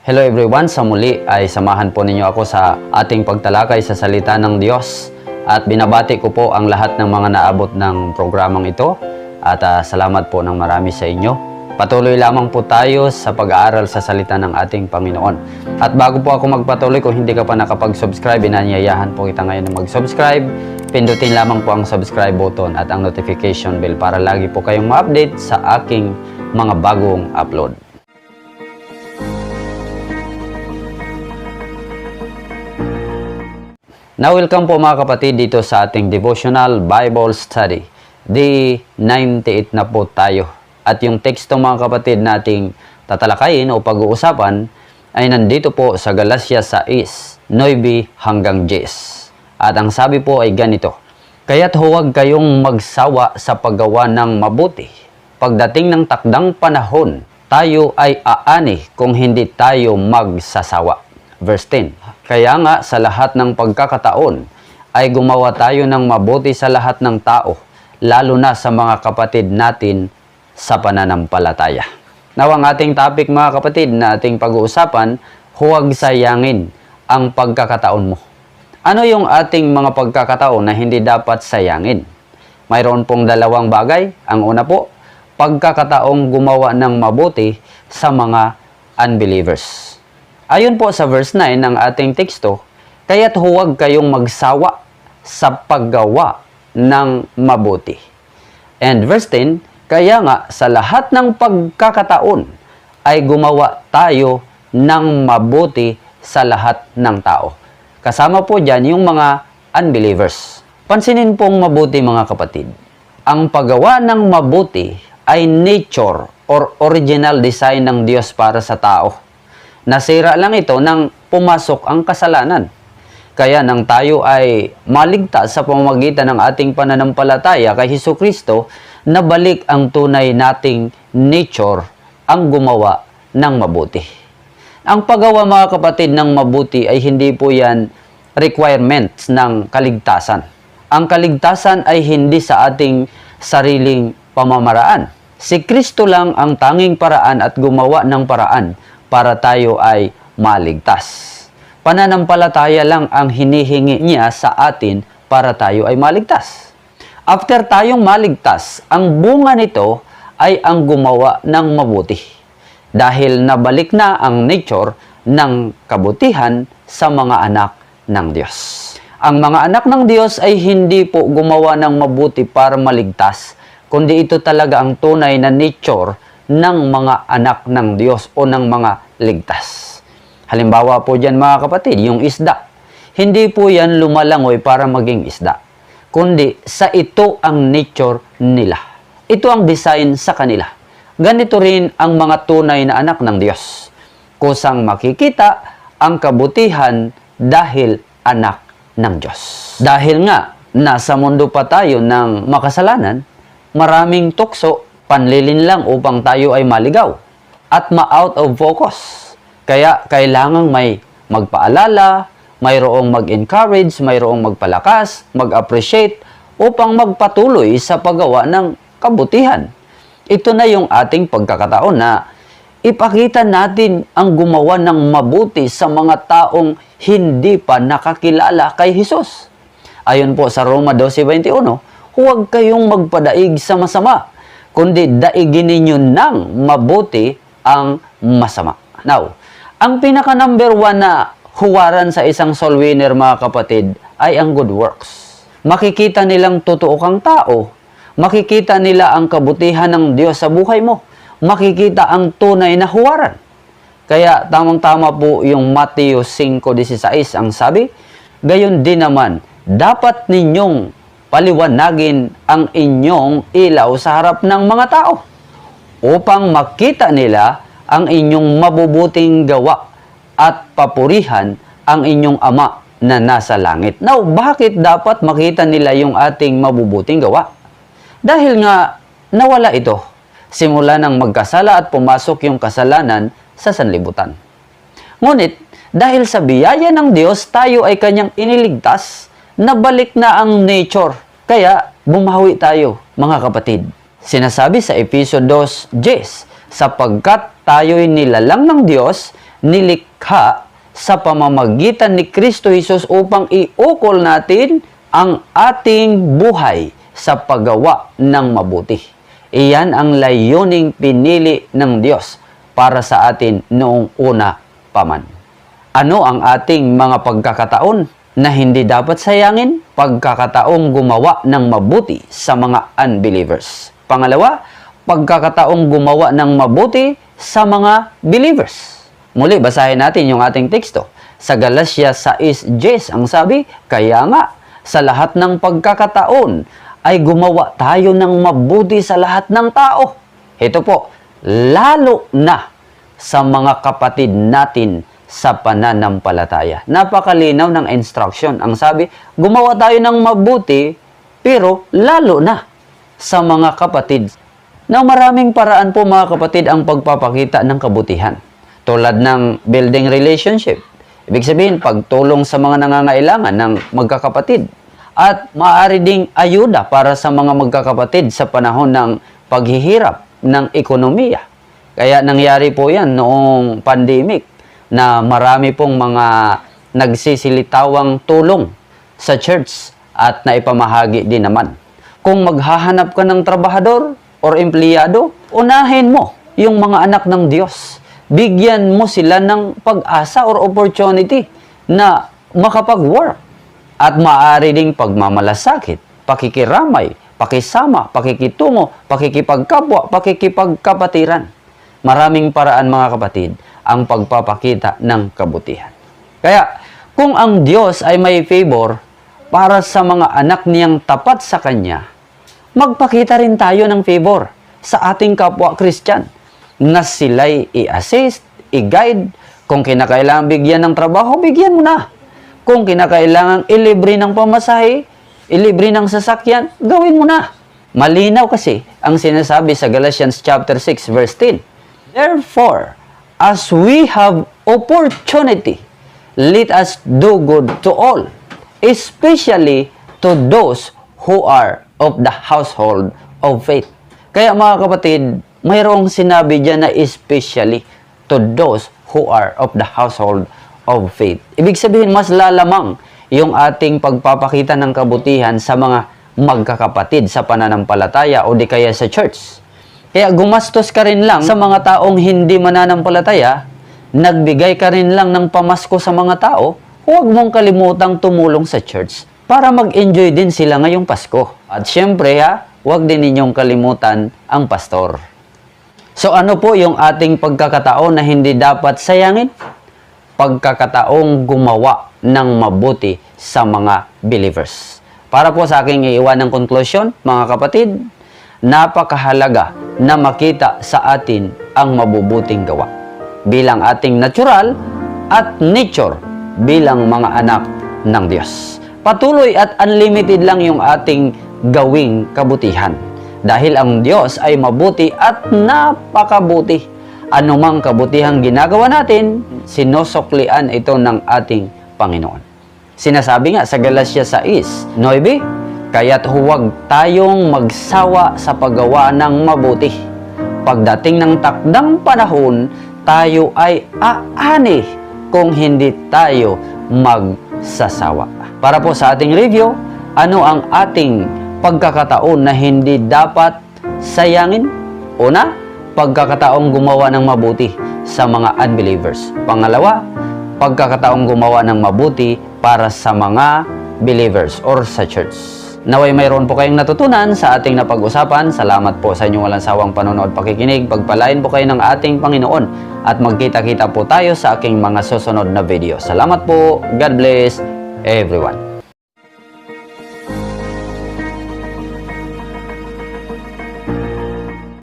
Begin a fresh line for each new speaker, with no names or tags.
Hello everyone, sa muli ay samahan po ninyo ako sa ating pagtalakay sa salita ng Diyos at binabati ko po ang lahat ng mga naabot ng programang ito at ah, salamat po ng marami sa inyo. Patuloy lamang po tayo sa pag-aaral sa salita ng ating Panginoon. At bago po ako magpatuloy, kung hindi ka pa nakapag-subscribe, inanyayahan po kita ngayon na mag-subscribe. Pindutin lamang po ang subscribe button at ang notification bell para lagi po kayong ma-update sa aking mga bagong upload. Now, welcome po mga kapatid dito sa ating devotional Bible study. Day 98 na po tayo. At yung teksto mga kapatid nating tatalakayin o pag-uusapan ay nandito po sa Galatia 6, 9 hanggang 10. At ang sabi po ay ganito, Kaya't huwag kayong magsawa sa paggawa ng mabuti. Pagdating ng takdang panahon, tayo ay aani kung hindi tayo magsasawa. Verse 10. Kaya nga sa lahat ng pagkakataon ay gumawa tayo ng mabuti sa lahat ng tao, lalo na sa mga kapatid natin sa pananampalataya. Now ang ating topic mga kapatid na ating pag-uusapan, huwag sayangin ang pagkakataon mo. Ano yung ating mga pagkakataon na hindi dapat sayangin? Mayroon pong dalawang bagay. Ang una po, pagkakataong gumawa ng mabuti sa mga unbelievers. Ayon po sa verse 9 ng ating teksto, kaya't huwag kayong magsawa sa paggawa ng mabuti. And verse 10, kaya nga sa lahat ng pagkakataon ay gumawa tayo ng mabuti sa lahat ng tao. Kasama po dyan yung mga unbelievers. Pansinin pong mabuti mga kapatid. Ang paggawa ng mabuti ay nature or original design ng Diyos para sa tao. Nasira lang ito nang pumasok ang kasalanan. Kaya nang tayo ay maligtas sa pamamagitan ng ating pananampalataya kay Hesus Kristo, nabalik ang tunay nating nature ang gumawa ng mabuti. Ang paggawa mga kapatid ng mabuti ay hindi po yan requirements ng kaligtasan. Ang kaligtasan ay hindi sa ating sariling pamamaraan. Si Kristo lang ang tanging paraan at gumawa ng paraan para tayo ay maligtas. Pananampalataya lang ang hinihingi niya sa atin para tayo ay maligtas. After tayong maligtas, ang bunga nito ay ang gumawa ng mabuti. Dahil nabalik na ang nature ng kabutihan sa mga anak ng Diyos. Ang mga anak ng Diyos ay hindi po gumawa ng mabuti para maligtas, kundi ito talaga ang tunay na nature ng mga anak ng Diyos o ng mga ligtas. Halimbawa po dyan mga kapatid, yung isda. Hindi po yan lumalangoy para maging isda, kundi sa ito ang nature nila. Ito ang design sa kanila. Ganito rin ang mga tunay na anak ng Diyos. Kusang makikita ang kabutihan dahil anak ng Diyos. Dahil nga, nasa mundo pa tayo ng makasalanan, maraming tukso, panlilin lang upang tayo ay maligaw at ma-out of focus. Kaya kailangang may magpaalala, mayroong mag-encourage, mayroong magpalakas, mag-appreciate upang magpatuloy sa paggawa ng kabutihan. Ito na yung ating pagkakataon na ipakita natin ang gumawa ng mabuti sa mga taong hindi pa nakakilala kay Jesus. Ayon po sa Roma 12.21, huwag kayong magpadaig sa masama, kundi daigin ninyo ng mabuti ang masama. Now, ang pinaka number one na huwaran sa isang soul winner mga kapatid ay ang good works. Makikita nilang totoo kang tao. Makikita nila ang kabutihan ng Diyos sa buhay mo. Makikita ang tunay na huwaran. Kaya tamang-tama po yung Matthew 5.16 ang sabi, Gayon din naman, dapat ninyong paliwanagin ang inyong ilaw sa harap ng mga tao upang makita nila ang inyong mabubuting gawa at papurihan ang inyong ama na nasa langit. Now, bakit dapat makita nila yung ating mabubuting gawa? Dahil nga nawala ito simula nang magkasala at pumasok yung kasalanan sa sanlibutan. Ngunit, dahil sa biyaya ng Diyos, tayo ay kanyang iniligtas, nabalik na ang nature. Kaya, bumawi tayo, mga kapatid. Sinasabi sa Efesio 2.10, sapagkat tayo'y nilalang ng Diyos nilikha sa pamamagitan ni Kristo Jesus upang iukol natin ang ating buhay sa paggawa ng mabuti. Iyan ang layuning pinili ng Diyos para sa atin noong una paman. Ano ang ating mga pagkakataon na hindi dapat sayangin? Pagkakataong gumawa ng mabuti sa mga unbelievers. Pangalawa, pagkakataong gumawa ng mabuti sa mga believers. Muli, basahin natin yung ating teksto. Sa Galatia 6.10, ang sabi, Kaya nga, sa lahat ng pagkakataon, ay gumawa tayo ng mabuti sa lahat ng tao. Ito po, lalo na sa mga kapatid natin sa pananampalataya. Napakalinaw ng instruction. Ang sabi, gumawa tayo ng mabuti, pero lalo na sa mga kapatid. Na maraming paraan po mga kapatid ang pagpapakita ng kabutihan. Tulad ng building relationship. Ibig sabihin, pagtulong sa mga nangangailangan ng magkakapatid. At maaari ding ayuda para sa mga magkakapatid sa panahon ng paghihirap ng ekonomiya. Kaya nangyari po yan noong pandemic na marami pong mga nagsisilitawang tulong sa church at naipamahagi din naman. Kung maghahanap ka ng trabahador or empleyado, unahin mo yung mga anak ng Diyos. Bigyan mo sila ng pag-asa or opportunity na makapag-work. At maaari ding pagmamalasakit, pakikiramay, pakisama, pakikitungo, pakikipagkapwa, pakikipagkapatiran. Maraming paraan mga kapatid ang pagpapakita ng kabutihan. Kaya kung ang Diyos ay may favor para sa mga anak niyang tapat sa Kanya, magpakita rin tayo ng favor sa ating kapwa Christian na sila'y i-assist, i-guide, kung kinakailangan bigyan ng trabaho, bigyan mo na. Kung kinakailangan ilibre ng pamasahe, ilibre ng sasakyan, gawin mo na. Malinaw kasi ang sinasabi sa Galatians chapter 6 verse 10. Therefore, as we have opportunity, let us do good to all, especially to those who are of the household of faith. Kaya mga kapatid, mayroong sinabi dyan na especially to those who are of the household of faith. Ibig sabihin, mas lalamang yung ating pagpapakita ng kabutihan sa mga magkakapatid sa pananampalataya o di kaya sa church. Kaya gumastos ka rin lang sa mga taong hindi mananampalataya, nagbigay ka rin lang ng pamasko sa mga tao, huwag mong kalimutang tumulong sa church para mag-enjoy din sila ngayong Pasko. At syempre ha, huwag din ninyong kalimutan ang pastor. So ano po yung ating pagkakataon na hindi dapat sayangin? Pagkakataong gumawa ng mabuti sa mga believers. Para po sa aking iiwan ng konklusyon, mga kapatid, napakahalaga na makita sa atin ang mabubuting gawa bilang ating natural at nature bilang mga anak ng Diyos. Patuloy at unlimited lang yung ating gawing kabutihan dahil ang Diyos ay mabuti at napakabuti. Anumang kabutihang ginagawa natin, sinosoklian ito ng ating Panginoon. Sinasabi nga sa Galatia 6, 9, kaya't huwag tayong magsawa sa paggawa ng mabuti. Pagdating ng takdang panahon, tayo ay aani kung hindi tayo magsasawa. Para po sa ating review, ano ang ating pagkakataon na hindi dapat sayangin? Una, pagkakataong gumawa ng mabuti sa mga unbelievers. Pangalawa, pagkakataong gumawa ng mabuti para sa mga believers or sa church. Naway mayroon po kayong natutunan sa ating napag-usapan. Salamat po sa inyong walang sawang panonood pakikinig. Pagpalain po kayo ng ating Panginoon at magkita-kita po tayo sa aking mga susunod na video. Salamat po. God bless everyone.